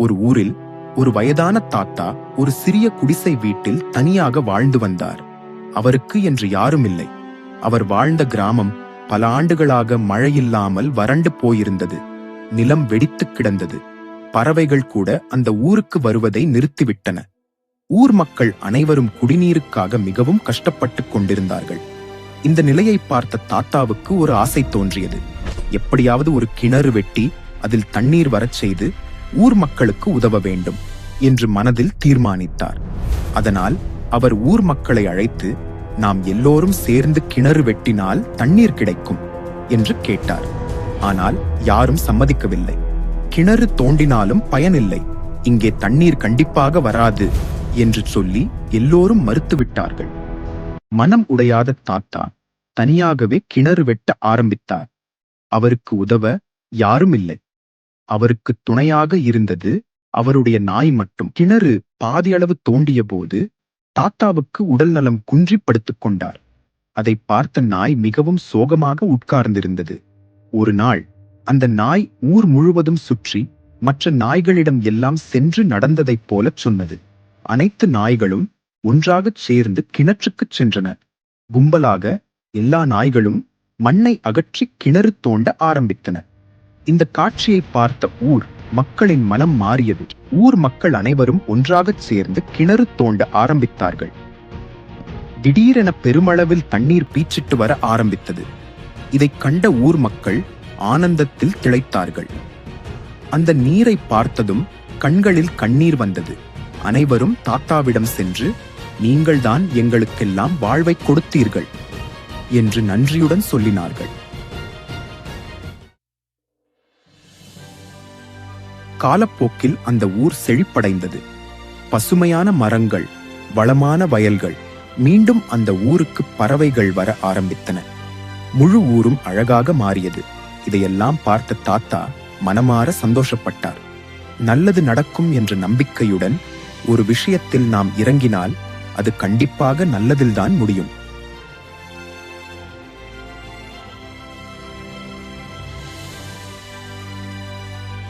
ஒரு ஊரில் ஒரு வயதான தாத்தா ஒரு சிறிய குடிசை வீட்டில் தனியாக வாழ்ந்து வந்தார். அவருக்கு என்று யாரும் இல்லை அவர் வாழ்ந்த கிராமம் பல ஆண்டுகளாக மழையில்லாமல் வறண்டு போயிருந்தது. நிலம் வெடித்து கிடந்தது. பறவைகள் கூட அந்த ஊருக்கு வருவதை நிறுத்திவிட்டன. ஊர் மக்கள் அனைவரும் குடிநீருக்காக மிகவும் கஷ்டப்பட்டுக் கொண்டிருந்தார்கள். இந்த நிலையை பார்த்த தாத்தாவுக்கு ஒரு ஆசை தோன்றியது. எப்படியாவது ஒரு கிணறு வெட்டி அதில் தண்ணீர் வரச் செய்து ஊர் மக்களுக்கு உதவ வேண்டும் என்று மனதில் தீர்மானித்தார். அதனால் அவர் ஊர் மக்களை அழைத்து நாம் எல்லோரும் சேர்ந்து கிணறு வெட்டினால் தண்ணீர் கிடைக்கும் என்று கேட்டார். ஆனால் யாரும் சம்மதிக்கவில்லை. கிணறு தோண்டினாலும் பயனில்லை. இங்கே தண்ணீர் கண்டிப்பாக வராது என்று சொல்லி எல்லோரும் மறுத்துவிட்டார்கள். மனம் உடையாத தாத்தா தனியாகவே கிணறு வெட்ட ஆரம்பித்தார். அவருக்கு உதவ யாரும் இல்லை. அவருக்கு துணையாக இருந்தது அவருடைய நாய் மட்டும். கிணறு பாதியளவு தோண்டிய போது தாத்தாவுக்கு உடல்நலம் குன்றி படுத்துக் கொண்டார். அதை பார்த்த நாய் மிகவும் சோகமாக உட்கார்ந்திருந்தது. ஒரு நாள் அந்த நாய் ஊர் முழுவதும் சுற்றி மற்ற நாய்களிடம் எல்லாம் சென்று நடந்ததைப் போலச் சொன்னது. அனைத்து நாய்களும் ஒன்றாகச் சேர்ந்து கிணற்றுக்குச் சென்றன. கும்பலாக எல்லா நாய்களும் மண்ணை அகற்றி கிணறு தோண்ட ஆரம்பித்தன. இந்த காட்சியை பார்த்த ஊர் மக்களின் மனம் மாறியது. ஊர் மக்கள் அனைவரும் ஒன்றாகச் சேர்ந்து கிணறு தோண்ட ஆரம்பித்தார்கள். திடீரென பெருமளவில் தண்ணீர் பீச்சிட்டு வர ஆரம்பித்தது. இதைக் கண்ட ஊர் மக்கள் ஆனந்தத்தில் திளைத்தார்கள். அந்த நீரை பார்த்ததும் கண்களில் கண்ணீர் வந்தது. அனைவரும் தாத்தாவிடம் சென்று நீங்கள்தான் எங்களுக்கெல்லாம் வாழ்வை கொடுத்தீர்கள் என்று நன்றியுடன் சொல்லினார்கள். காலப்போக்கில் அந்த ஊர் செழிப்படைந்தது. பசுமையான மரங்கள் வளமான வயல்கள் மீண்டும் அந்த ஊருக்கு பறவைகள் வர ஆரம்பித்தன. முழு ஊரும் அழகாக மாறியது. இதையெல்லாம் பார்த்த தாத்தா மனமாற சந்தோஷப்பட்டார். நல்லது நடக்கும் என்ற நம்பிக்கையுடன் ஒரு விஷயத்தில் நாம் இறங்கினால் அது கண்டிப்பாக நல்லதில்தான் முடியும்.